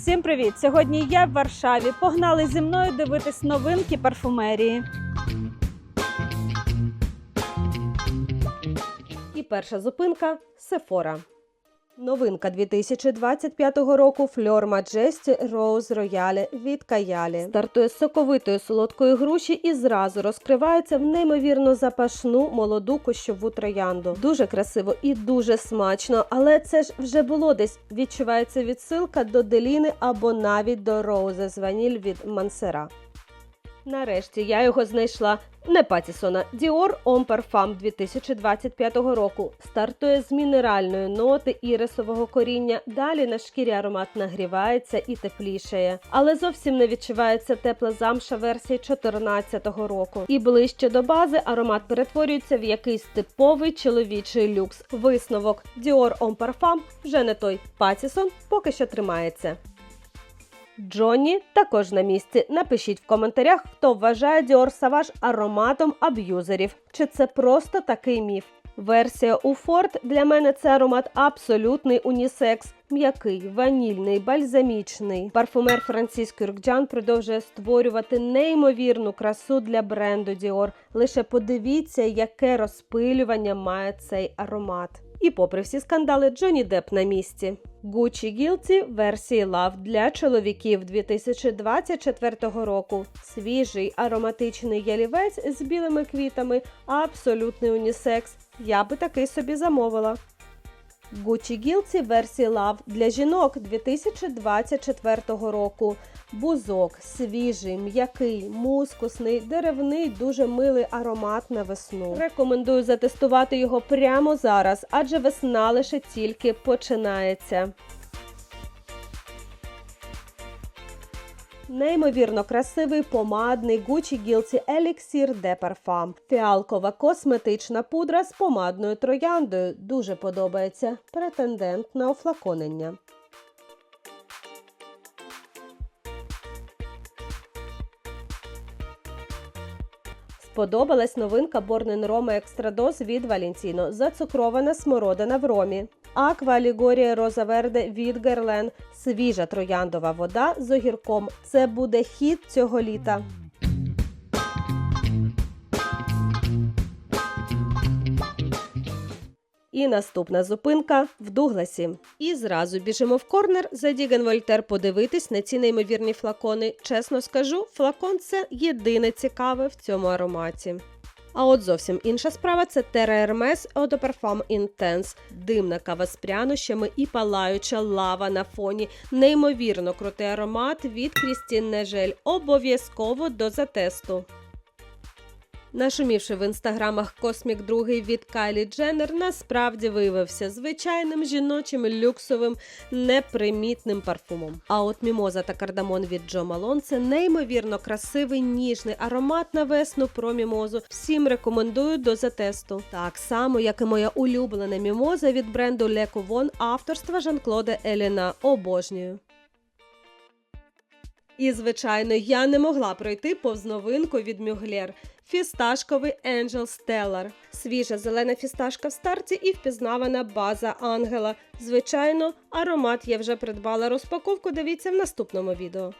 Всім привіт! Сьогодні я в Варшаві. Погнали зі мною дивитись новинки парфумерії. І перша зупинка Сефора. Новинка 2025 року Fleur Majesty Rose Royale від Каялі. Стартує з соковитої солодкої груші і зразу розкривається в неймовірно запашну молоду кущову троянду. Дуже красиво і дуже смачно, але це ж вже було десь. Відчувається відсилка до Деліни або навіть до Roses Vanille від Мансера. Нарешті я його знайшла. Не Патісона. Dior Homme Parfum 2025 року. Стартує з мінеральної ноти ірисового коріння. Далі на шкірі аромат нагрівається і теплішає. Але зовсім не відчувається тепла замша версії 2014 року. І ближче до бази аромат перетворюється в якийсь типовий чоловічий люкс. Висновок Dior Homme Parfum вже не той. Патісон поки що тримається. Джонні також на місці. Напишіть в коментарях, хто вважає Dior Savage ароматом аб'юзерів. Чи це просто такий міф? Версія у Ford для мене це аромат абсолютний унісекс. М'який, ванільний, бальзамічний. Парфумер Франциск Юркджан продовжує створювати неймовірну красу для бренду Dior. Лише подивіться, яке розпилювання має цей аромат. І попри всі скандали, Джонні Депп на місці. Gucci Guilty версії Love для чоловіків 2024 року. Свіжий ароматичний ялівець з білими квітами, абсолютний унісекс. Я би такий собі замовила. Gucci Guilty версії Love для жінок 2024 року. Бузок свіжий, м'який, мускусний, деревний, дуже милий аромат на весну. Рекомендую затестувати його прямо зараз, адже весна лише тільки починається. Неймовірно красивий помадний Gucci Guilty Elixir de Parfum. Фіалкова косметична пудра з помадною трояндою. Дуже подобається. Претендент на офлаконення. Сподобалась новинка Born Roma Екстрадоз від Valentino. Зацукрована смородина в ромі. Аква Алігорія Роза Верде від Герлен. Свіжа трояндова вода з огірком. Це буде хіт цього літа. І наступна зупинка в Дугласі. І зразу біжимо в корнер за Діген Вольтер подивитись на ці неймовірні флакони. Чесно скажу, флакон це єдине цікаве в цьому ароматі. А от зовсім інша справа це Terra Hermes Eau de Parfum Intense. Димна кава з прянощами і палаюча лава на фоні. Неймовірно крутий аромат від Крістін Нежель. Обов'язково до затесту. Нашумівши в інстаграмах Космік другий від Кайлі Дженнер, насправді виявився звичайним жіночим люксовим непримітним парфумом. А от мімоза та кардамон від Джо Малон це неймовірно красивий ніжний аромат на весну про мімозу. Всім рекомендую до затесту. Так само, як і моя улюблена мімоза від бренду Le Couvon авторства Жан-Клода Еліна. Обожнюю. І, звичайно, я не могла пройти повз новинку від Мюглєр. Фісташковий Angel Stellar. Свіжа зелена фісташка в старті і впізнавана база Ангела. Звичайно, аромат я вже придбала розпаковку. Дивіться в наступному відео.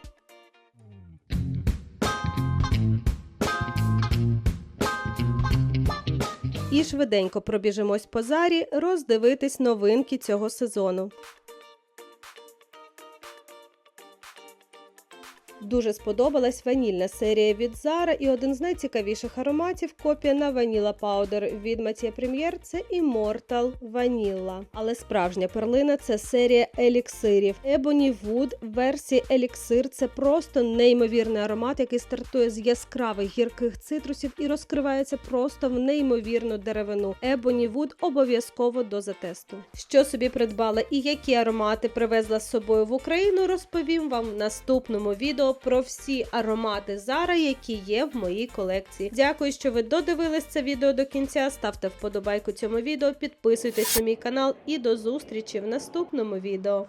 І швиденько пробіжимось по зарі, роздивитись новинки цього сезону. Дуже сподобалась ванільна серія від Zara і один з найцікавіших ароматів копія на Vanilla Powder від Mathieu Premier – це Immortal Vanilla. Але справжня перлина це серія еліксирів. Ebony Wood версії еліксир це просто неймовірний аромат, який стартує з яскравих гірких цитрусів і розкривається просто в неймовірну деревину. Ebony Wood обов'язково до затесту. Що собі придбала і які аромати привезла з собою в Україну, розповім вам в наступному про всі аромати Zara, які є в моїй колекції. Дякую, що ви додивились це відео до кінця. Ставте вподобайку цьому відео, підписуйтесь на мій канал і до зустрічі в наступному відео.